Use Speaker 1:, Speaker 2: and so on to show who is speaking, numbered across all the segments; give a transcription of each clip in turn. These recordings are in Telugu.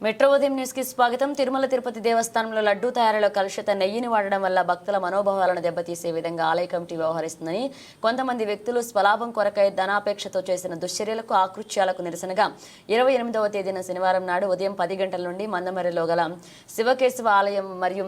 Speaker 1: మెట్రో ఉదయం న్యూస్కి స్వాగతం. తిరుమల తిరుపతి దేవస్థానంలో లడ్డూ తయారీలో కలుషిత నెయ్యిని వాడడం వల్ల భక్తుల మనోభావాలను దెబ్బతీసే విధంగా ఆలయ కమిటీ వ్యవహరిస్తుందని కొంతమంది వ్యక్తులు స్వలాభం కొరకై ధనాపేక్షతో చేసిన దుశ్చర్యలకు ఆకృత్యాలకు నిరసనగా ఇరవై ఎనిమిదవ తేదీన శనివారం నాడు ఉదయం పది గంటల నుండి మందమరిలో గల శివకేశవ ఆలయం మరియు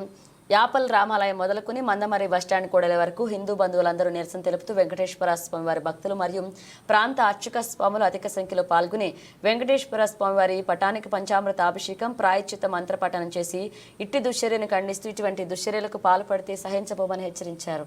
Speaker 1: యాపల్ రామాలయం మొదలుకుని మందమరి బస్టాండ్ కూడలి వరకు హిందూ బంధువులందరూ నిరసన తెలుపుతూ వెంకటేశ్వర స్వామి వారి భక్తులు మరియు ప్రాంత అర్చక స్వాములు అధిక సంఖ్యలో పాల్గొని వెంకటేశ్వర స్వామివారి పటానికి పంచామృత అభిషేకం ప్రాయశ్చిత మంత్రపఠనం చేసి ఇట్టి దుశ్చర్యను ఖండిస్తూ ఇటువంటి దుశ్చర్యలకు పాల్పడితే సహించబోమని హెచ్చరించారు.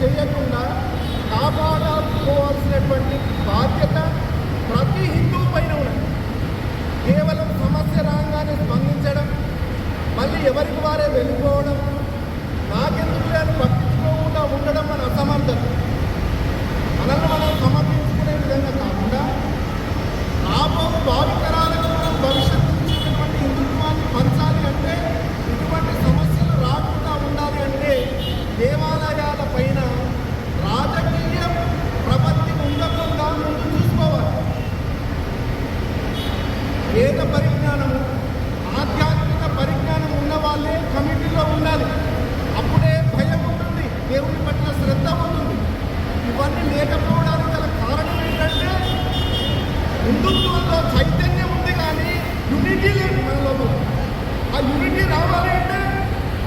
Speaker 2: చేయకుండా కాపాడుకోవాల్సినటువంటి బాధ్యత ప్రతి హిందూ పైన ఉన్నది. కేవలం సమస్య రాగానే స్పందించడం మళ్ళీ ఎవరికి వారే వెళ్ళిపో కమిటీలో ఉండాలి. అప్పుడే భయం ఉంటుంది దేవుని పట్ల శ్రద్ధ ఉంటుంది. ఇవన్నీ లేకపోవడానికి గల కారణం ఏంటంటే హిందుత్వంలో చైతన్యం ఉంది కానీ యూనిటీ లేదు మనలో ఆ యూనిటీ రావాలి అంటే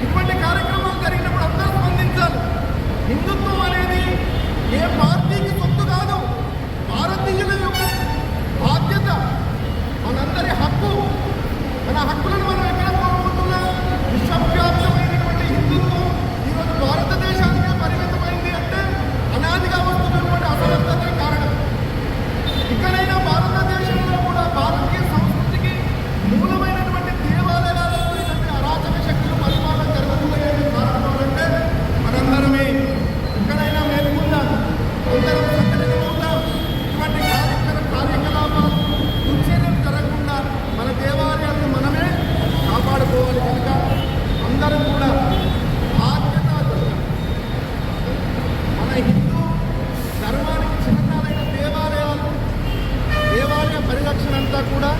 Speaker 2: ఇటువంటి కార్యక్రమాలు జరిగినప్పుడు అందరూ స్పందించాలి. హిందుత్వం అనేది ఏ మార్పు ఇక్కడైనా భారతదేశంలో కూడా భారతీయ సంస్కృతికి మూలమైనటువంటి దేవాలయాలలో ఇటువంటి అరాచక శక్తులు పరిపాలన జరుగుతున్నాయని కారణం అంటే మనందరమే ఇక్కడైనా మేలుకుందాం? అందరం సంఘటితమవుతాం ఇటువంటి కార్యక్రమ కార్యకలాపాలు దుశ్చర్యలు జరగకుండా మన దేవాలయాలను మనమే కాపాడుకోవాలి కనుక అందరం కూడా బాధ్యత మన హిందూ అంతా కూడా